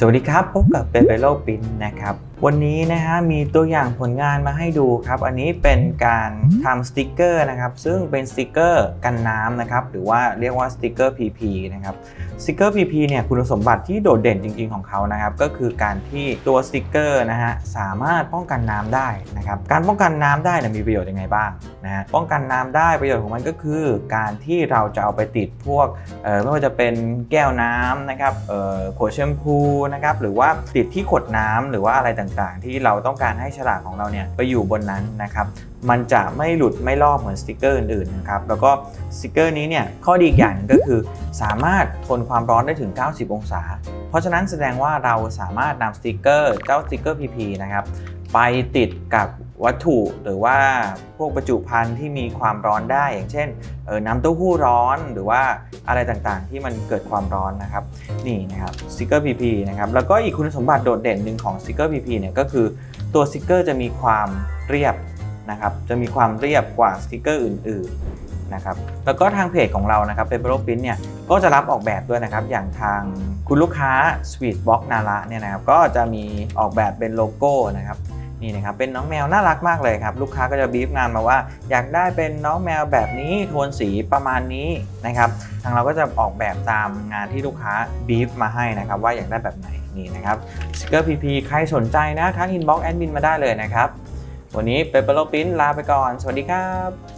สวัสดีครับ พบกับเปเปโลปินนะครับ วันนี้นะฮะมีตัวอย่างผลงานมาให้ดูครับ อันนี้เป็นการทำสติกเกอร์นะครับ ซึ่งเป็นสติกเกอร์กันน้ำนะครับ หรือว่าเรียกว่าสติกเกอร์ PP นะครับ สติกเกอร์ PP เนี่ยคุณสมบัติที่โดดเด่นจริง ๆของเขานะครับ ก็คือการที่ตัวสติกเกอร์นะฮะสามารถป้องกันน้ำได้นะครับ การป้องกันน้ำได้เนี่ยมีประโยชน์ยังไงบ้างนะฮะ ป้องกันน้ำได้ประโยชน์ของมันก็คือ การที่เราจะเอาไปติดพวกไม่ว่าจะเป็นแก้วน้ำนะครับขวดแชมพูนะครับ หรือว่าติดที่ขวดน้ำหรือว่าอะไรต่างๆ ที่เราต้องการให้ฉลากของเราเนี่ยไปอยู่บนนั้นนะครับ มันจะไม่หลุดไม่ลอกเหมือนสติกเกอร์อื่นๆนะครับ แล้วก็สติกเกอร์นี้เนี่ยข้อดีอีกอย่างนึงก็คือสามารถทนความร้อนได้ถึง 90 องศา เพราะฉะนั้นแสดงว่าเราสามารถนำสติกเกอร์เจ้าสติกเกอร์ PP นะครับไปติดกับ วัตถุหรือว่าพวกประจุภัณฑ์ที่มีความร้อนได้ อย่างเช่นเออน้ำเต้าหู้ร้อนหรือว่าอะไรต่างๆ ที่มันเกิดความร้อนนะครับนี่นะครับสติกเกอร์ PP นะครับแล้วก็อีกคุณสมบัติโดดเด่นหนึ่งของสติกเกอร์ PP เนี่ยก็คือตัวสติกเกอร์จะมีความเรียบนะครับจะมีความเรียบกว่าสติกเกอร์อื่นๆนะครับแล้วก็ทางเพจของเรานะครับ Paper p r i n t เนี่ยก็จะรับออกแบบด้วยนะครับ อย่างทางคุณลูกค้า Sweet Box นาระเนี่ยนะครับก็จะมีออกแบบเป็นโลโก้นะครับ นี่นะครับเป็นน้องแมวน่ารักมากเลยครับ ลูกค้าก็จะบีฟงานมาว่า อยากได้เป็นน้องแมวแบบนี้โทนสีประมาณนี้นะครับทางเราก็จะออกแบบตามงานที่ลูกค้าบีฟมาให้นะครับว่าอยากได้แบบไหนนี่นะครับสติกเกอร์พีใครสนใจนะทักอินบ็อกซ์แอดมินมาได้เลยนะครับ วันนี้เปเปอร์โลปิ้นลาไปก่อน สวัสดีครับ